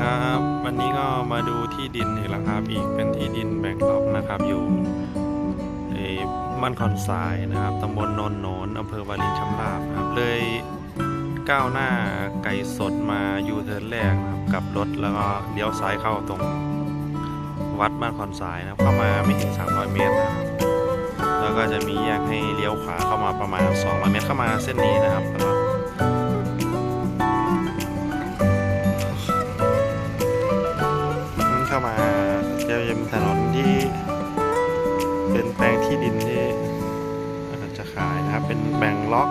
ครับ วันนี้ก็มาดูที่ดินอีกแล้วครับ อีกเป็นที่ดินแบ่งล็อกนะครับ อยู่ไอ้บ้านคอนสายนะครับตำบลโนนโหนนอำเภอวารินชำราบนะครับ เลยก้าวหน้าไก่สดมายูเทิร์นแรกนะครับกับรถแล้วก็เลี้ยวซ้ายเข้าตรงวัดบ้านคอนสายนะครับเข้ามาไม่ถึง 300 เมตรนะครับแล้วก็จะมีแยกให้เลี้ยวขวาเข้ามาประมาณ 200 เมตรเข้ามาเส้นนี้นะครับ มาจะเป็นถนนที่ เป็นแปลงที่ดินที่จะขายนะครับ เป็นแบ่งล็อก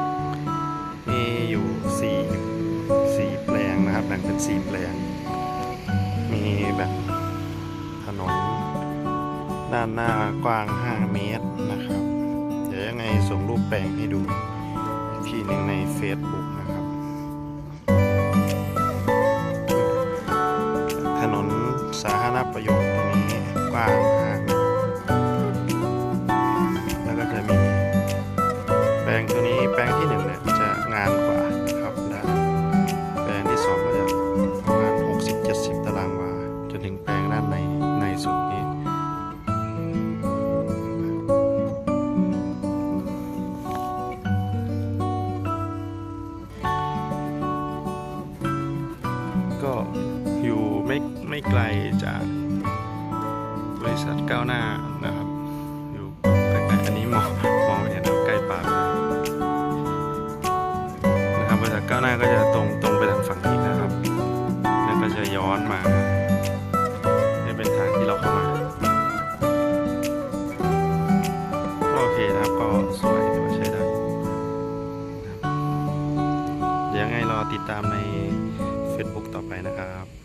มีอยู่สี่สี่แปลงนะครับ แบ่งเป็นสี่แปลง มีแบบถนน ด้านหน้ากว้าง 5 เมตรนะครับ เดี๋ยวยังไงส่งรูปแปลงให้ดู อีกทีหนึ่งใน Facebook นะครับ ณประโยชน์ตรงนี้กว้างห้ากแล้วก็จะมีแปลงตัวนี้แปลงที่หนึ่งเนี่ยจะงานกว่านะครับและแปลงที่สองก็จะประมาณ60-70 ตารางวาจนถึงแปลง ไม่ไม่ไกลจากบริษัทก้าวหน้านะครับ อยู่ใกล้ๆอันนี้มองมองเห็นใกล้ปากนะครับบริษัทก้าวหน้าก็จะตรงตรงไปทางฝั่งนี้นะครับ แล้วก็จะย้อนมาให้เป็นทางที่เราเข้ามาก็โอเคนะครับก็สวยใช้ได้เดี๋ยวยังไงรอติดตามใน Facebook ต่อไปนะครับ